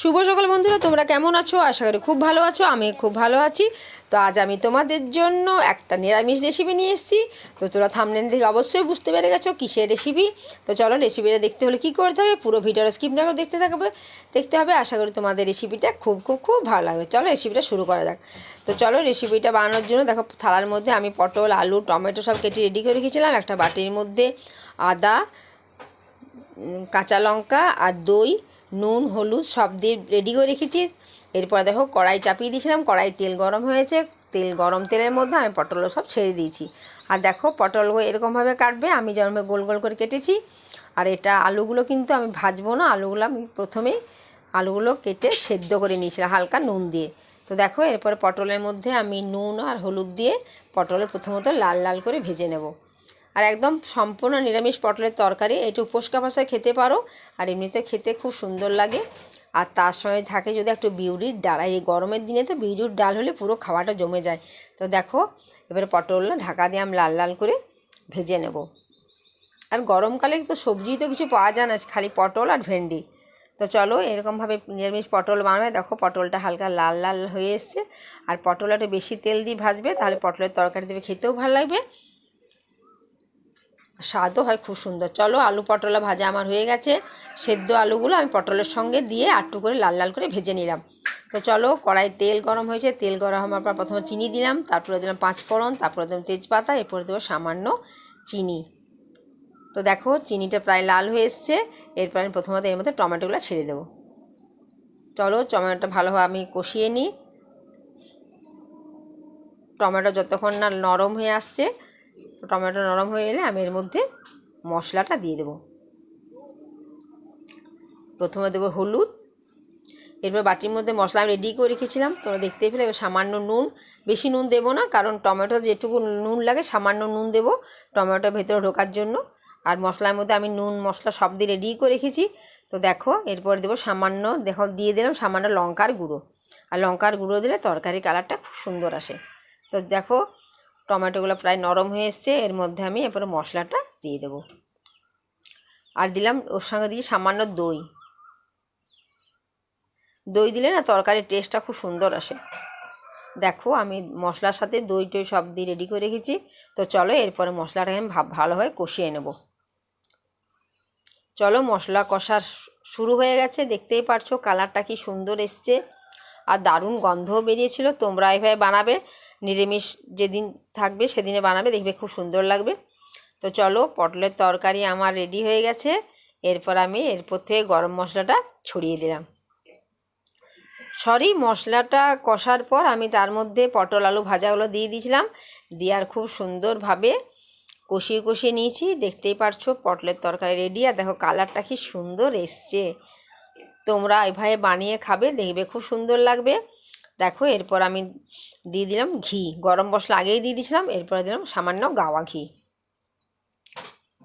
শুভ সকাল বন্ধুরা, তোমরা কেমন আছো? আশা করি খুব ভালো আছো আমি খুব ভালো আছি। তো আজ আমি তোমাদের জন্য একটা নিরামিষ রেসিপি নিয়ে এসেছি। তো তোরা থামলেন থেকে অবশ্যই বুঝতে পেরে গেছো কিসের রেসিপি তো চলো রেসিপিটা দেখতে হলে কী করতে হবে, পুরো ভিডিওটা স্কিপ না করে দেখতে থাকবে। দেখতে হবে, আশা করি তোমাদের রেসিপিটা খুব খুব খুব ভালো লাগবে। চলো রেসিপিটা শুরু করা যাক। তো চলো রেসিপিটা বানানোর জন্য দেখো, থালার মধ্যে আমি পটল, আলু, টমেটো সব কেটে রেডি করে রেখেছিলাম। একটা বাটির মধ্যে আদা কাঁচা লঙ্কা আর দই নুন, হলুদ, সব দিয়ে রেডি করে রেখেছি। এরপর দেখো কড়াই চাপিয়ে দিয়েছিলাম, কড়াই তেল গরম হয়েছে। তেল, গরম তেলের মধ্যে আমি পটলগুলো সব ছেড়ে দিয়েছি। আর দেখো পটলগুলো এরকমভাবে কাটবে, আমি যেরকম গোল গোল করে কেটেছি। আর এটা আলুগুলো কিন্তু আমি ভাজবো না, আলুগুলো আমি প্রথমেই আলুগুলো কেটে সেদ্ধ করে নিয়েছিলাম হালকা নুন দিয়ে। তো দেখো এরপরে পটলের মধ্যে আমি নুন আর হলুদ দিয়ে পটলের প্রথমত লাল লাল করে ভেজে নেব। আর একদম সম্পূর্ণ নিরামিষ পটলের তরকারি। এটা উপোসকা ভাষায় খেতে পারো, আর এমনিতে খেতে খুব সুন্দর লাগে। আর তার সঙ্গে থাকে যদি একটু বিউরির ডাল এই গরমের দিনে তো বিউরির ডাল হলে পুরো খাওয়াটা জমে যায়। তো দেখো, এবারে পটলটা ঢাকা দিয়ে আমি লাল লাল করে ভেজে নেব। আর গরমকালে তো সবজি তো কিছু পাওয়া যায় না, খালি পটল আর ভেন্ডি। তো চলো, এরকমভাবে নিরামিষ পটল বানাবে। দেখো, পটলটা হালকা লাল লাল হয়ে এসছে। আর পটল একটু বেশি তেল দিয়ে ভাজবে, তাহলে পটলের তরকারি দেবে খেতেও ভালো লাগবে। স্বাদও হয় খুব সুন্দর। চলো আলু পটলা ভাজা আমার হয়ে গেছে। সেদ্ধ আলুগুলো আমি পটলের সঙ্গে দিয়ে আটটু করে লাল লাল করে ভেজে নিলাম। তো চলো কড়াই তেল গরম হয়েছে। তেল গরম হওয়ার পর প্রথমে চিনি দিলাম, তারপরে দিলাম পাঁচ ফোড়ন তারপরে দিলাম তেজপাতা, এরপরে দেবো সামান্য চিনি। তো দেখো চিনিটা প্রায় লাল হয়ে এসছে। এরপর আমি প্রথমত এর মধ্যে টমেটোগুলো ছেড়ে দেবো। চলো টমেটোটা ভালোভাবে আমি কষিয়ে নিই। টমেটো যতক্ষণ না নরম হয়ে আসছে টমেটো নরম হয়ে এলে আমি এর মধ্যে মশলাটা দিয়ে দেবো। প্রথমে দেবো হলুদ। এরপর বাটির মধ্যে মশলা আমি রেডি করে রেখেছিলাম। তোমরা দেখতেই পেলে, এবার সামান্য নুন। বেশি নুন দেবো না, কারণ টমেটো যেটুকু নুন লাগে, সামান্য নুন দেবো টমেটোর ভেতরে ঢোকার জন্য। আর মশলার মধ্যে আমি নুন, মশলা সব দিয়ে রেডি করে রেখেছি। তো দেখো, এরপর দেবো সামান্য, দেখো, দিয়ে দিলাম সামান্য লঙ্কার গুঁড়ো। আর লঙ্কার গুঁড়ো দিলে তরকারি কালারটা খুব সুন্দর আসে। তো দেখো টমেটোগুলো প্রায় নরম হয়ে এসছে, এর মধ্যে আমি এরপরে মশলাটা দিয়ে দেবো। আর দিলাম ওর সঙ্গে দিয়ে সামান্য দই। দই দিলে না তরকারির টেস্টটা খুব সুন্দর আসে। দেখো আমি মশলার সাথে দই টই সব দিয়ে রেডি করে রেখেছি। তো চলো এরপরে মশলাটাকে আমি ভাব ভালোভাবে কষিয়ে নেব। চলো মশলা কষা শুরু হয়ে গেছে, দেখতেই পারছ কালারটা কি সুন্দর এসছে। আর দারুণ গন্ধও বেরিয়েছিল, তোমরা এইভাবে বানাবে। নিরামিষ যেদিন থাকবে সেদিনে বানাবে, দেখবে খুব সুন্দর লাগবে। তো চলো, পটলের তরকারি আমার রেডি হয়ে গেছে। এরপর আমি এরপর থেকে গরম মশলাটা ছড়িয়ে দিলাম। সরি মশলাটা কষার পর আমি তার মধ্যে পটল আলু ভাজাগুলো দিয়ে দিয়েছিলাম। দিয়ে আর খুব সুন্দরভাবে কষিয়ে কষিয়ে নিয়েছি। দেখতেই পারছ, পটলের তরকারি রেডি আর দেখো কালারটা কি সুন্দর এসছে। তোমরা এভাবে বানিয়ে খাবে, দেখবে খুব সুন্দর লাগবে। দেখো, এরপর আমি দিয়ে দিলাম ঘি। গরম মশলা আগেই দিয়ে দিয়েছিলাম, এরপরে দিলাম সামান্য গাওয়া ঘি।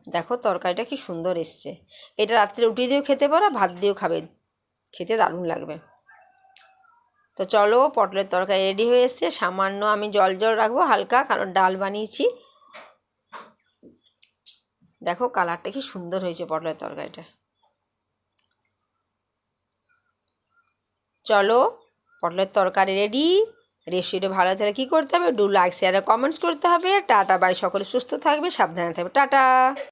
দেখো, তরকারিটা কি সুন্দর এসছে। এটা রাত্রে রুটি দিয়েও খেতে পারো ভাত দিয়েও খাবে। খেতে দারুণ লাগবে। তো চলো, পটলের তরকারি রেডি হয়ে এসছে। সামান্য আমি জল জল রাখব হালকা, কারণ ডাল বানিয়েছি। দেখো, কালারটা কি সুন্দর হয়েছে পটলের তরকারিটা। চলো পটলের তরকারি রেডি রেসিপিটা ভালো থাকলে কী করতে হবে? ডু লাইক শেয়ার কমেন্টস করতে হবে। টাটা বাই সকলে সুস্থ থাকবে, সাবধানে থাকবে। টাটা!